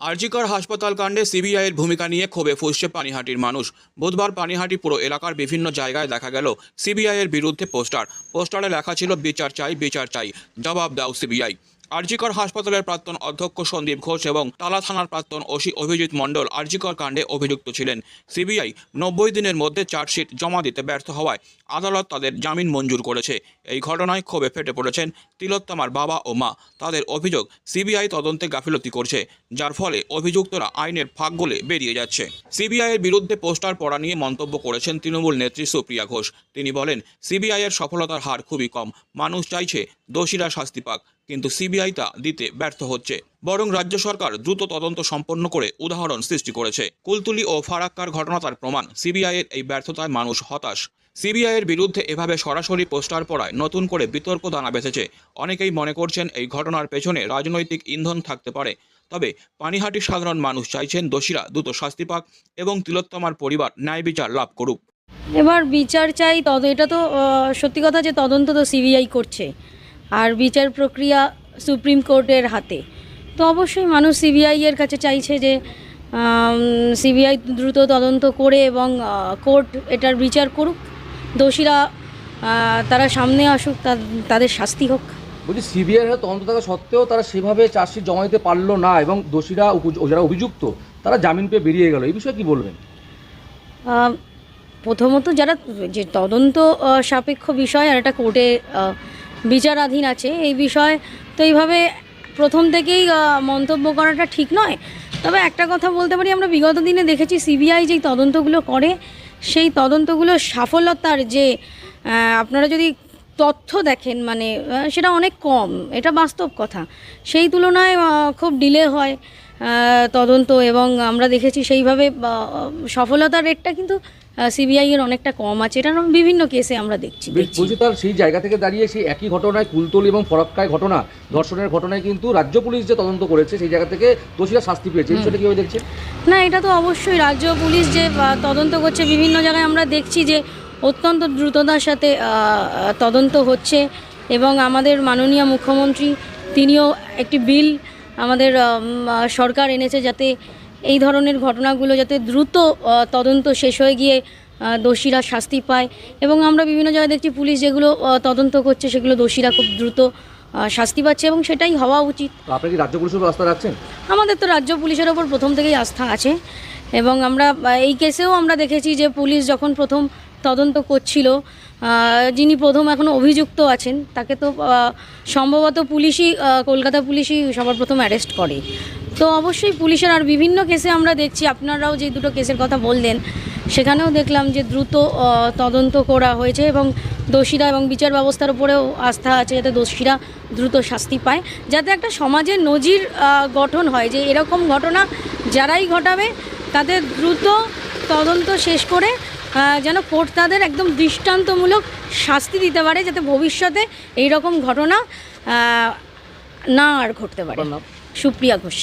আরজিকর হাসপাতাল কাণ্ডে সিবিআইয়ের ভূমিকা নিয়ে ক্ষোভে ফুসছে পানিহাটির মানুষ। বুধবার পানিহাটি পুরো এলাকার বিভিন্ন জায়গায় দেখা গেল সিবিআইয়ের বিরুদ্ধে পোস্টার। পোস্টারে লেখা ছিল, বিচার চাই বিচার চাই। জবাব দাও সিবিআই। আরজিকর হাসপাতালের প্রাক্তন অধ্যক্ষ সন্দীপ ঘোষ এবং তালা থানার প্রাক্তন ওসি অভিজিৎ মণ্ডল আরজিকর কাণ্ডে অভিযুক্ত ছিলেন। সিবিআই নব্বই দিনের মধ্যে চার্জশিট জমা দিতে ব্যর্থ হওয়ায় আদালত তাদের জামিন মঞ্জুর করেছে। এই ঘটনায় ক্ষোভে ফেটে পড়েছেন তিলোত্তমার বাবা ও মা। তাদের অভিযোগ সিবিআই তদন্তে গাফিলতি করছে, যার ফলে অভিযুক্তরা আইনের ফাঁক গলে বেরিয়ে যাচ্ছে। সিবিআইয়ের বিরুদ্ধে পোস্টার পড়া নিয়ে মন্তব্য করেছেন তৃণমূল নেত্রী সুপ্রিয়া ঘোষ। তিনি বলেন সিবিআইয়ের সফলতার হার খুবই কম। মানুষ চাইছে দোষীরা শাস্তি পাক। কিন্তু সিবিআই তা দিতে ব্যর্থ হচ্ছে। বরং রাজ্য সরকার দ্রুত তদন্ত সম্পন্ন করে উদাহরণ সৃষ্টি করেছে। কুলতুলি ও ফারাক্কার ঘটনা তার প্রমাণ। সিবিআইয়ের এই ব্যর্থতায় মানুষ হতাশ। সিবিআইয়ের বিরুদ্ধে এভাবে সরাসরি পোস্টার পড়ায় নতুন করে বিতর্ক দানা বেঁধেছে। অনেকেই মনে করছেন এই ঘটনার পেছনে রাজনৈতিক ইন্ধন থাকতে পারে। তবে পানিহাটির সাধারণ মানুষ চাইছেন দোষীরা দ্রুত শাস্তি পাক এবং তিলোত্তমার পরিবার ন্যায় বিচার লাভ করুক। এবার বিচার চাই তদ, এটা তো সত্যি কথা যে তদন্ত তো সিবিআই করছে। আর বিচার প্রক্রিয়া সুপ্রিম কোর্টের হাতে। তো অবশ্যই মানুষ সিবিআই এর কাছে চাইছে যে সিবিআই দ্রুত তদন্ত করে এবং কোর্ট এটার বিচার করুক। দোষীরা তারা সামনে আসুক তাদের শাস্তি হোক। বলছি সিবিআই তদন্ত থাকা সত্ত্বেও তারা সেভাবে চার্জশিট জমা দিতে পারল না এবং দোষীরা যারা অভিযুক্ত তারা জামিন পেয়ে বেরিয়ে গেল। এই বিষয়ে কি বলবেন? প্রথমত যারা যে তদন্ত সাপেক্ষ বিষয় আর একটা কোর্টে বিচারাধীন আছে। এই বিষয়ে তো এইভাবে প্রথম থেকেই মন্তব্য করাটা ঠিক নয়। তবে একটা কথা বলতে পারি, আমরা বিগত দিনে দেখেছি সিবিআই যেই তদন্তগুলো করে, সেই তদন্তগুলো সাফলতার যে আপনারা যদি তথ্য দেখেন মানে সেটা অনেক কম, এটা বাস্তব কথা। সেই তুলনায় খুব ডিলে হয়। তদন্ত এবং আমরা দেখেছি সেইভাবে সফলতার রেটটা কিন্তু সিবিআই এর অনেকটা কম আছে। এটা বিভিন্ন কেসে আমরা দেখছি। বলছি তার সেই জায়গা থেকে দাঁড়িয়ে সেই একই ঘটনায় কুলতলি এবং ফরাক্কায় ঘটনা ধর্ষণের ঘটনায় কিন্তু রাজ্য পুলিশ যে তদন্ত করেছে সেই জায়গা থেকে দোষীরা শাস্তি পেয়েছে। বিষয়টা কীভাবে দেখছে না এটা তো অবশ্যই রাজ্য পুলিশ যে তদন্ত করছে বিভিন্ন জায়গায় আমরা দেখছি যে অত্যন্ত দ্রুততার সাথে তদন্ত হচ্ছে এবং আমাদের মাননীয় মুখ্যমন্ত্রী তিনিও একটি বিল আমাদের সরকার এনেছে যাতে এই ধরনের ঘটনাগুলো যাতে দ্রুত তদন্ত শেষ হয়ে গিয়ে দোষীরা শাস্তি পায়। এবং আমরা বিভিন্ন জায়গায় দেখছি পুলিশ যেগুলো তদন্ত করছে সেগুলো দোষীরা খুব দ্রুত শাস্তি পাচ্ছে এবং সেটাই হওয়া উচিত। আপনি কি রাজ্য পুলিশের রাস্তা রাখছেন? আমাদের তো রাজ্য পুলিশের ওপর প্রথম থেকেই আস্থা আছে। এবং আমরা এই কেসেও আমরা দেখেছি যে পুলিশ যখন প্রথম তদন্ত করছিল। যিনি প্রথম এখনও অভিযুক্ত আছেন, তাকে তো সম্ভবত পুলিশই কলকাতা পুলিশই সবার প্রথম অ্যারেস্ট করে। তো অবশ্যই পুলিশের আর বিভিন্ন কেসে আমরা দেখছি, আপনারাও যে দুটো কেসের কথা বললেন, সেখানেও দেখলাম যে দ্রুত তদন্ত করা হয়েছে এবং দোষীরা এবং বিচার ব্যবস্থার উপরেও আস্থা আছে যাতে দোষীরা দ্রুত শাস্তি পায়। যাতে একটা সমাজের নজির গঠন হয়, যে এরকম ঘটনা যারাই ঘটাবে, তাদের দ্রুত তদন্ত শেষ করে যেন কোর্ট তাদের একদম দৃষ্টান্তমূলক শাস্তি দিতে পারে যাতে ভবিষ্যতে এই রকম ঘটনা না আর ঘটতে পারে। সুপ্রিয়া ঘোষ।